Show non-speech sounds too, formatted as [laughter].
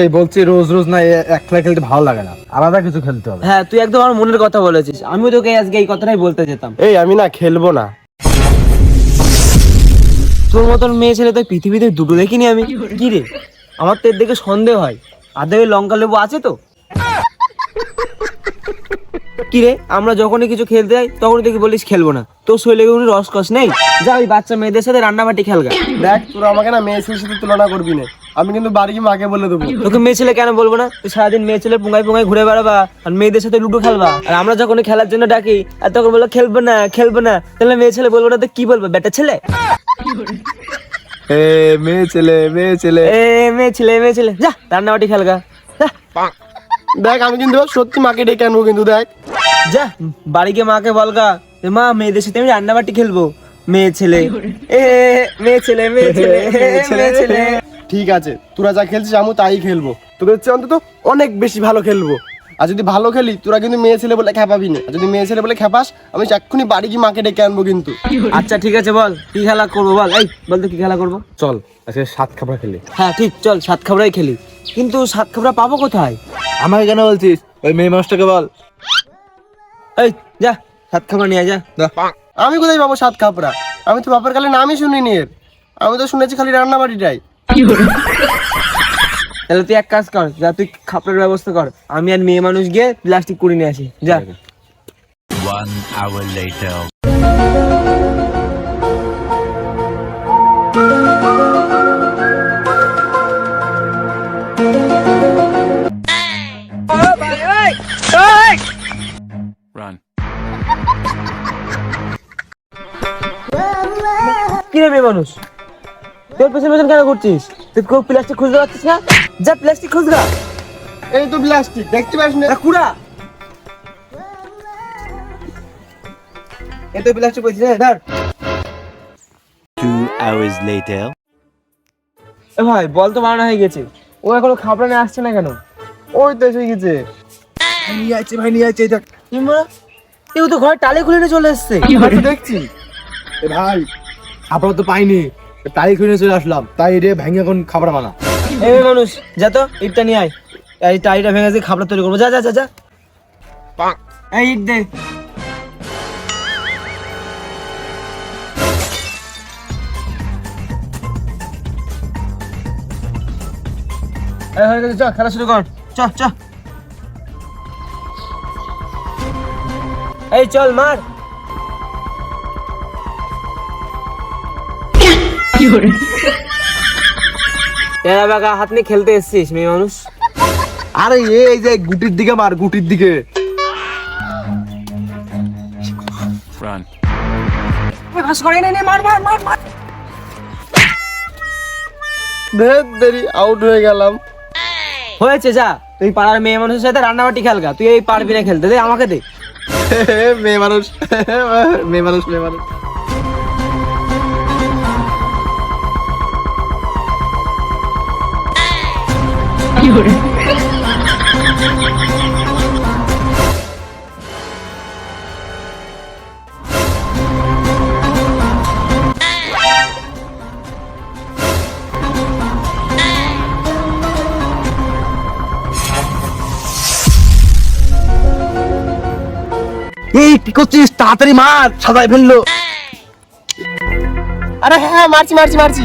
এই বলছি রোজ রোজ না একলা এক খেলা খেলতে ভালো লাগে না। আলাদা কিছু খেলতে হবে। হ্যাঁ তুই একদম আমার মনের কথা বলেছিস। আমিও তোকে আজকে এই কথাটাই বলতে যেতাম। এই আমি না খেলব না। তোর মতন মেয়ে ছেলে তো পৃথিবীতে দুটো দেখিনি আমি। কি রে? আমার তো এর দেখে সন্দেহ হয়। আর দেখে লঙ্কা লেবু আছে তো? কি রে আমরা যখনই কিছু খেলতে যাই তখনই দেখি বলিস খেলব না। তোর শরীরে কোনো রসকস নেই? যা ওই বাচ্চা মেয়েদের সাথে রান্নাবাটি খেলগা দেখ তোরা আমাকে না মেয়ে ছেলের সাথে তুলনা করবি না। আমি কিন্তু বাড়ি গিয়ে মাকে বলে দেবো। তোকে মেয়ে ছেলে কেন বলব না? তুই সারাদিন মেয়ে ছেলে পুঙ্গায় পুঙ্গায় ঘুরে বেড়াবা আর মেয়েদের সাথে লুডো খেলবা। আর আমরা যখন খেলার জন্য ডাকি আর তখন বলল খেলব না খেলব না। তাহলে মেয়ে ছেলে বলব না তো কি বলব বেটা ছেলে? এ মেয়ে ছেলে মেয়ে ছেলে। এ মেয়ে ছেলে মেয়ে ছেলে। যা রান্নাবাটি খেলগা দেখ আমি কিন্তু সত্যি মাকে ডেকে আনব কিন্তু দেখ। যা বাড়ি গিয়ে মাকে বলগা মা মেয়েদের সাথে আমি রান্নাবাটি খেলব। মেয়ে ছেলে। এ মেয়ে ছেলে মেয়ে ছেলে [laughs] মেয়ে ছেলে। ঠিক আছে তোরা যা খেলছিস আমি তাই খেলব। তোদের চেয়ে অন্তত অনেক বেশি ভালো খেলব। আর যদি ভালো খেলি তোরা কিন্তু মেয়ে ছেলে বলে খেপাবি না। যদি মেয়ে ছেলে বলে খেপাস আমি এক্ষুনি বাড়ি গিয়ে মাকে ডেকে আনব কিন্তু। আচ্ছা ঠিক আছে বল। কি খেলা করব বল। এই বল তো কি খেলা করব? চল আজকে সাত খাবার খেলি। হ্যাঁ ঠিক চল সাত খাবড়াই খেলি। কিন্তু সাত খাবড়া পাবো কোথায়? আমাকে কেন বলছিস? ওই মেয়ে মানুষটাকে বল। এই যা সাত খাপড়া নিয়ে আয়, যা। যা। আমি কোথায় পাবো সাত খাপড়া আমি তো বাপের কালে নামই শুনিনি এর। আমি তো শুনেছি খালি রান্না বাড়িটাই তাহলে তুই এক কাজ কর যা তুই খাপড়ার ব্যবস্থা কর। আমি আর মেয়ে মানুষ গিয়ে প্লাস্টিক করে নিয়ে আসি। যা। One hour later. তোর পেছন পেছন কেন করছিস তুই কেউ প্লাস্টিক খুঁজতে পারছিস না? যা প্লাস্টিক এই তো প্লাস্টিক দেখতে পাস না? কুড়া। তো প্লাস্টিক বলছিস হ্যাঁ ধর। Two hours later. এ ভাই বল তো বানানো হয়ে গেছে। ও এখনও খাপড়া নিয়ে আসছে না কেন? ওই তো এসে গেছে। নিয়ে যাচ্ছে ভাই নিয়ে এই দেখ। এও তো ঘরে টালে খুলে নিয়ে চলে এসছে। দেখছি। ভাই খাবার তো পাইনি। তাই খুঁজে চলে আসলাম। তাই রে ভেঙে এখন খাবার বানা। এই মানুষ, যা তো, ইটটা নিয়ে আয়। এই টাইটা ভেঙে দিয়ে খাপড়া তৈরি করব। যা যা যা যা। এই ইট দে। চল, মার। এরা বাগা হাত নিয়ে খেলতে এসছিস মেয়ে মানুষ। আরে এই যে গুটির দিকে মার গুটির দিকে। দেরি আউট হয়ে গেলাম। হয়েছে যা। তুই পাড়ার মেয়ে মানুষের সাথে রান্নাবাটি খেলগা। তুই এই পারবি না খেলতে দে আমাকে দে। [laughs] [laughs] মেয়ে মানুষ মেয়ে মানুষ মেয়ে মানুষ। এই কি করছিস? তাড়াতাড়ি মার সাদাই ফেলল। আরে হ্যাঁ মারছি মারছি মারছি।